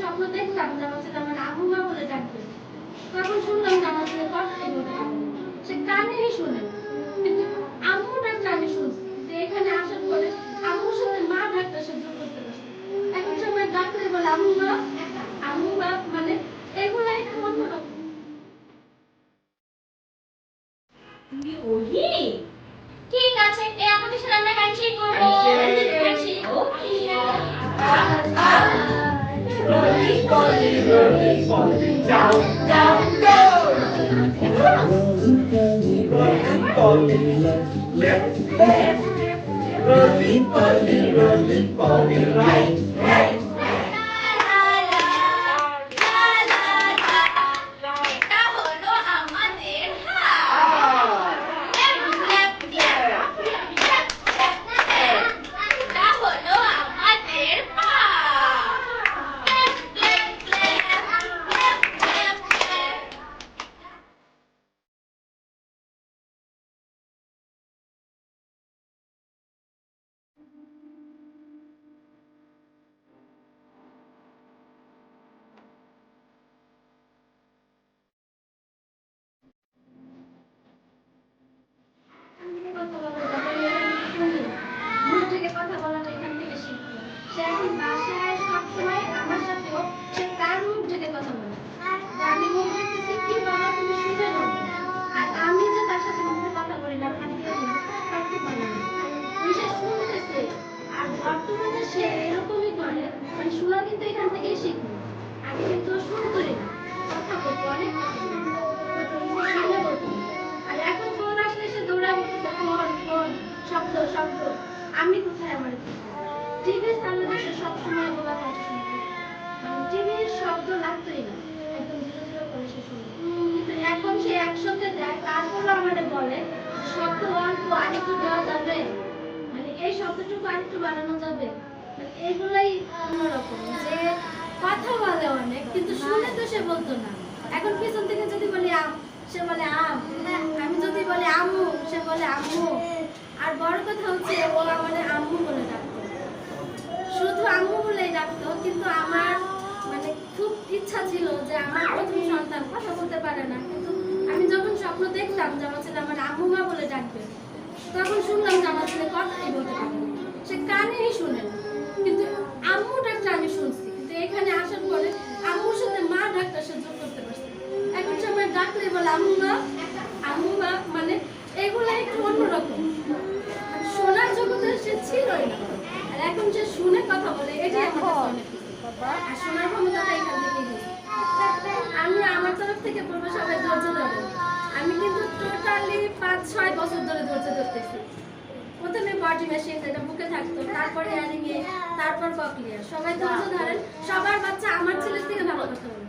স্বপ্ন দেখতাম যে আমার ছেলে আমার আম্মু মা বলে ডাকবে তখন শুনলাম যে আমার ছেলে কথাই না। সে কানেই শুনে। কিন্তু আম্মু ডাকটা আমি শুনছি। যে এখানে আসার পরে আম্মুর সাথে মা ডাকটা সহ্য করতে পারছে এখন সময় ডাকলে বলে আম্মু মা আম্মু মা মানে এগুলো একটু অন্যরকম ওহি? ঠিক আছে এই আমাদের সাথে আমরা হ্যান্ডশেক করব। Handshake golly, golly, golly, golly, down, down, down. Golly, golly, left, left. Golly, golly, golly, golly, right, right. সে বাসায় সবসময় আমার সাথেও সে তার মুখ থেকে কথা বলে। আমি মুখ দেখতেছি, কি বাবা তুমি শুনে নাও। আর আমি যে তার সাথে মুখে কথা বলি না, খুব ভালো লাগে। মানে সে শুনতেছে। আর বর্তমানে সে এরকমই করে, মানে শোনা কিন্তু এখান থেকেই শিখবে। আগে কিন্তু ও শুনতোই না। কথা বলতো, অনেক। আর এখন ফোন আসলে সে বলতেছে, ফোন, ফোন, শব্দ, শব্দ। আমি কোথায় আমার টিভি চালালে সে সবসময় কথা শুনতো টিভির শব্দ লাগতোই না। একদম ধীরে ধীরে করে সে শুনতো কিন্তু এখন সে একসাথে দেয়, তারপরও আমাদের বলে শব্দ অল্প, আরেকটু দেওয়া যাবে। মানে এই শব্দটুকু আরেকটু বাড়ানো যাবে। মানে এগুলাই অন্যরকম। যে কথা বলে অনেক, কিন্তু শুনে তো সে বলতো না। এখন পিছন থেকে যদি বলি আম, সে বলে আম। আমি যদি বলি আম্মু, সে বলে আম্মু। আর বড় কথা হচ্ছে ও আমাদের আম্মু বলে ডাকতো ডাকতো কিন্তু আমার মানে খুব ইচ্ছা ছিল যে আমার প্রথম সন্তান কথা বলতে পারে না। কিন্তু আমি যখন স্বপ্ন দেখতাম যে আমার ছেলে আমার আম্মু বলে ডাকবে, তখন শুনলাম যে আমার ছেলে কথাই বলতে পারে সে কানেই শুনে কিন্তু আম্মু ডাকটা আমি শুনছি, কিন্তু এখানে আসার পরে আম্মুর সাথে মা ডাকটা সহ্য করতে পারছে এখন সময় ডাকলে বলে আম্মু মা মানে এগুলো একটু অন্যরকম। শোনার জগতে সে ছিলই না। আর এখন সে শুনে কথা বলে এটাই আমার কাছে অনেক কিছু। আর শোনার ক্ষমতাটা এখান থেকেই। আমি আমার তরফ থেকে বলব সবাই ধৈর্য ধরো। আমি কিন্তু টোটালি পাঁচ ছয় বছর ধরে ধৈর্য ধরতেছি। প্রথমে বডি মেশিন যেটা বুকে থাকতো তারপরে ইয়ারিং এ তারপর ককলিয়ার সবাই ধৈর্য ধরেন। সবার বাচ্চা আমার ছেলের থেকে ভালো কথা বলে।